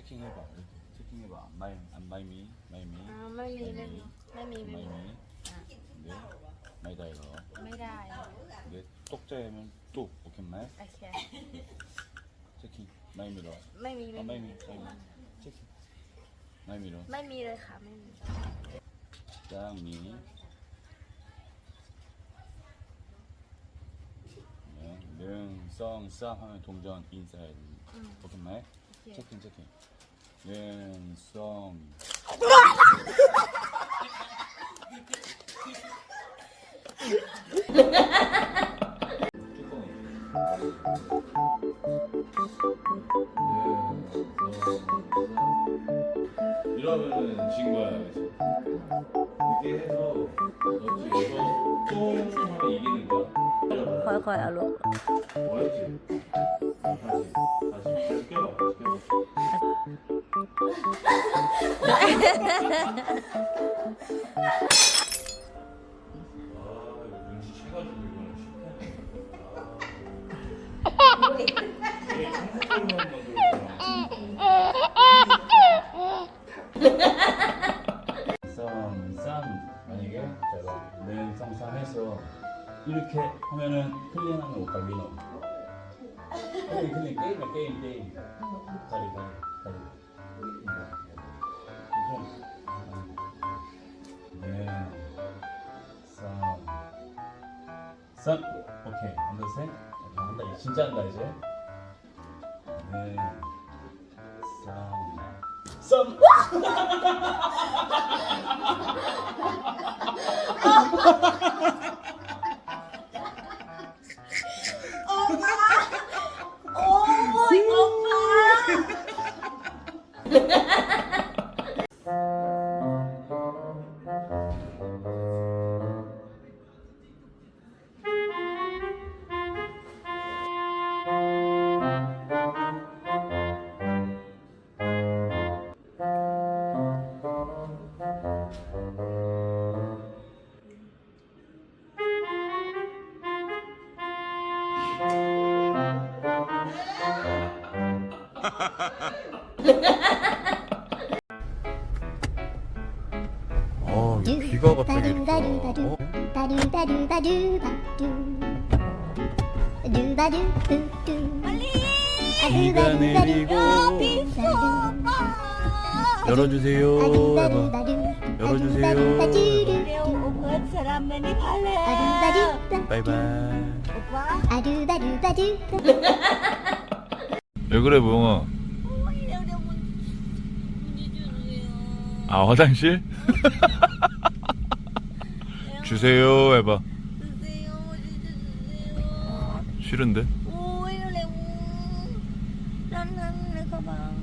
checking about checking about ไม่ไม่มีไม่มี อ่าไม่มีไม่มีไม่มีไม่มีเดี๋ยวไม่ได้เหรอไม่ได้เดี๋ยวตกใจมันตุ๊กโอเคไหม โอเค checking ไม่มีหรอไม่มีอ๋อไม่มีไม่มี checking ไม่มีหรอไม่มีเลยค่ะไม่มีจ้างมีหนึ่งสองสามให้ทงจอน inside โอเคไหม 체킨 체킹. 랜성. 이러면 진 거야 이게 해서 어찌 이거 똥 이기는 거야. 벌거야 로. 아. 썸썸 만약에 제가 이렇게 하면은 클린하면 위너 클린 클린 게임이야 게임 게임 다리 다리 다리 네썸썸 오케이 한다세 한다 진짜 한다 이제 네썸 썸 어, 비가 갑자기 이렇게 와. 어? 비가 내리고 열어주세요 해봐. 열어주세요. 오빠 사람만이 발레 바이바이. 왜 그래 몽아 아 화장실? 주세요 해봐 주세요 주세요. 싫은데? 오 이러래 난난내 가방